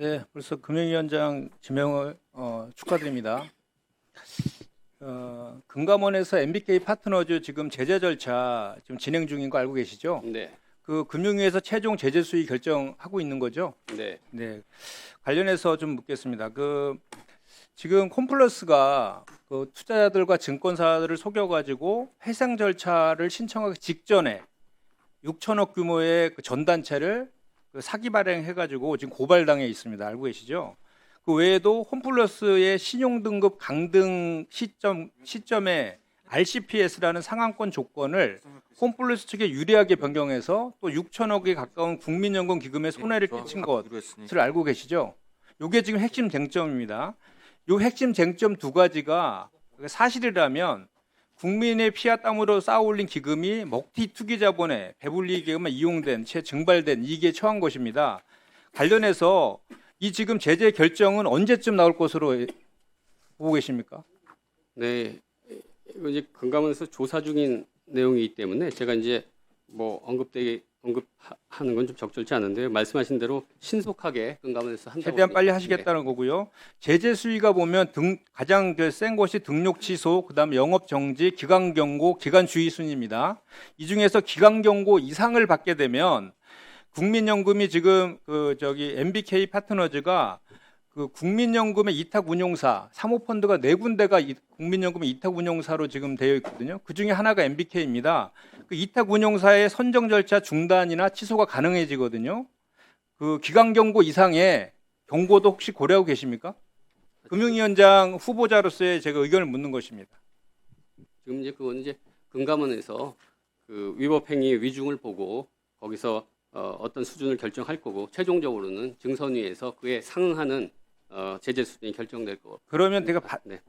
네, 벌써 금융위원장 지명을 어, 축하드립니다. 어, 금감원에서 MBK 파트너즈 지금 제재 절차 지금 진행 중인 거 알고 계시죠? 네, 그 금융위에서 최종 제재 수위 결정하고 있는 거죠? 네, 네, 관련해서 좀 묻겠습니다. 그 지금 콤플러스가 그 투자자들과 증권사들을 속여가지고 해상 절차를 신청하기 직전에 6천억 규모의 그 전단체를 그 사기 발행해가지고 지금 고발당해 있습니다. 알고 계시죠? 그 외에도 홈플러스의 신용 등급 강등 시점 시점에 RCPS라는 상한권 조건을 홈플러스 측에 유리하게 변경해서 또 6천억에 가까운 국민연금 기금에 손해를 끼친 것 것을 알고 계시죠? 이게 지금 핵심 쟁점입니다. 이 핵심 쟁점 두 가지가 사실이라면 국민의 피와 땀으로 쌓아올린 기금이 먹튀 투기 자본에 배불리 기금에 이용된 채 증발된 이익에 처한 것입니다. 관련해서 이 지금 제재 결정은 언제쯤 나올 것으로 보고 계십니까? 네. 이제 금감원에서 조사 중인 내용이기 때문에 제가 이제 뭐 언급되게 언급하는 건 좀 적절치 않은데요. 말씀하신 대로 신속하게 금감원에서 한다고 최대한 빨리 네. 하시겠다는 거고요. 제재 수위가 보면 등 가장 그센 것이 등록 취소, 그다음에 영업 정지, 기간 경고, 기간 주의 순입니다. 이 중에서 기간 경고 이상을 받게 되면 국민연금이 지금 그 저기 MBK 파트너즈가 그 국민연금의 이탁 운용사 사모펀드가 네 군데가 이- 국민연금의 이탁 운용사로 지금 되어 있거든요. 그 중에 하나가 MBK입니다. 그 이탁 운용사의 선정 절차 중단이나 취소가 가능해지거든요. 그 기간 경고 이상의 경고도 혹시 고려하고 계십니까? 금융위원장 후보자로서의 제가 의견을 묻는 것입니다. 지금 이제 그건 이제 금감원에서 그 위법 행위 위중을 보고 거기서 어, 어떤 수준을 결정할 거고 최종적으로는 증선위에서 그에 상응하는 어, 제재 수준이 결정될 거고. 그러면 제가 바- 네.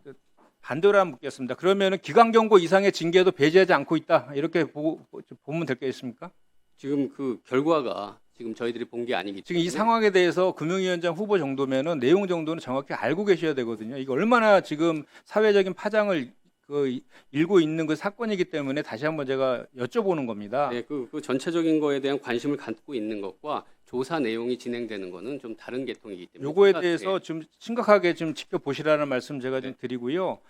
반대로 한번 묻겠습니다. 그러면은 기간 경고 이상의 징계도 배제하지 않고 있다 이렇게 보고 보면 될 겠습니까? 지금 그 결과가 지금 저희들이 본 게 아니기 지금 이 때문에 상황에 대해서 금융위원장 후보 정도면은 내용 정도는 정확히 알고 계셔야 되거든요. 이거 얼마나 지금 사회적인 파장을 그 일고 있는 그 사건이기 때문에 다시 한번 제가 여쭤보는 겁니다. 네, 그, 그 전체적인 거에 대한 관심을 갖고 있는 것과 조사 내용이 진행되는 거는 좀 다른 계통이기 때문에 요거에 대해서 네, 좀 심각하게 좀 지켜보시라는 말씀 제가 좀 네. 드리고요.